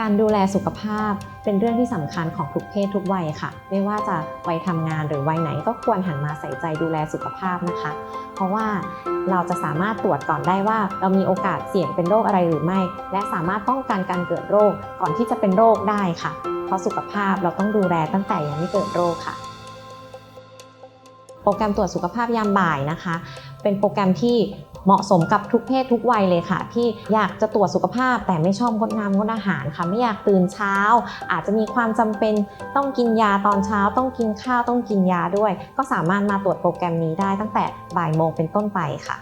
การดูแลสุขภาพเป็นเรื่องที่สำคัญของทุกเพศทุกวัยค่ะ ไม่ว่าจะวัยทำงานหรือวัยไหนก็ควรหันมาใส่ใจดูแลสุขภาพนะคะ เพราะว่าเราจะสามารถตรวจก่อนได้ว่า เรามีโอกาสเสี่ยงเป็นโรคอะไรหรือไม่ และสามารถป้องกันการเกิดโรคก่อนที่จะเป็นโรคได้ค่ะ เพราะสุขภาพเราต้องดูแลตั้งแต่ยังไม่เกิดโรคค่ะ โปรแกรมตรวจสุขภาพยามบ่ายนะคะ เป็นโปรแกรมที่ เหมาะสมกับทุกเพศทุกวัยเลยค่ะ ที่อยากจะตรวจสุขภาพ แต่ไม่ชอบงดน้ำงดอาหารค่ะไม่อยากตื่นเช้า อาจจะมีความจำเป็นต้องกินยาตอนเช้า ต้องกินข้าวต้องกินยาด้วย ก็สามารถมาตรวจโปรแกรมนี้ได้ตั้งแต่บ่ายโมงเป็นต้นไปค่ะ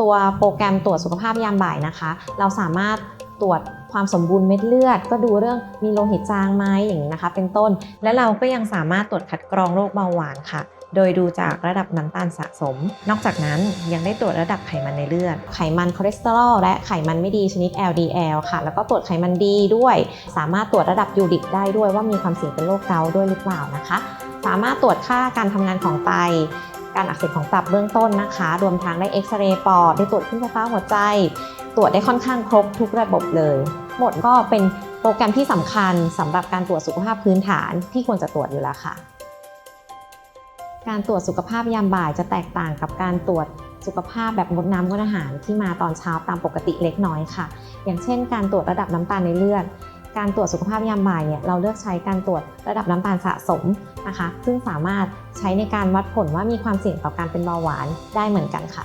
ตัวโปรแกรมตรวจสุขภาพยามบ่ายนะคะ เราสามารถตรวจความสมบูรณ์เม็ดเลือด ก็ดูเรื่องมีโลหิตจางไหมอย่างนี้นะคะ เป็นต้น และเราก็ยังสามารถตรวจคัดกรองโรคเบาหวานค่ะ โดยดูจากระดับน้ำตาลสะสม นอกจากนั้นยังได้ตรวจระดับไขมันในเลือด ไขมันคอเลสเตอรอลและไขมันไม่ดีชนิด LDL ค่ะ แล้วก็ตรวจไขมันดีด้วย สามารถตรวจระดับยูริกได้ด้วยว่ามีความเสี่ยงเป็นโรคเกาต์ด้วยหรือเปล่านะคะ สามารถตรวจค่าการทำงานของไตการอักเสบของตับเบื้องต้นนะคะ รวมทั้งได้เอ็กซเรย์ปอด ได้ตรวจขึ้นไฟฟ้าหัวใจ ตรวจได้ค่อนข้างครบทุกระบบเลย หมดก็เป็นโปรแกรมที่สำคัญสำหรับการตรวจสุขภาพพื้นฐานที่ควรจะตรวจอยู่แล้วค่ะ การตรวจสุขภาพยามบ่ายจะแตกต่างกับการตรวจสุขภาพแบบงดน้ำงดอาหารที่มาตอนเช้าตามปกติเล็กน้อยค่ะ อย่างเช่น การตรวจระดับน้ำตาลในเลือด การตรวจสุขภาพยามบ่ายเนี่ยเราเลือกใช้การตรวจระดับน้ำตาลสะสมนะคะ ซึ่งสามารถใช้ในการวัดผลว่ามีความเสี่ยงต่อการเป็นเบาหวานได้เหมือนกันค่ะ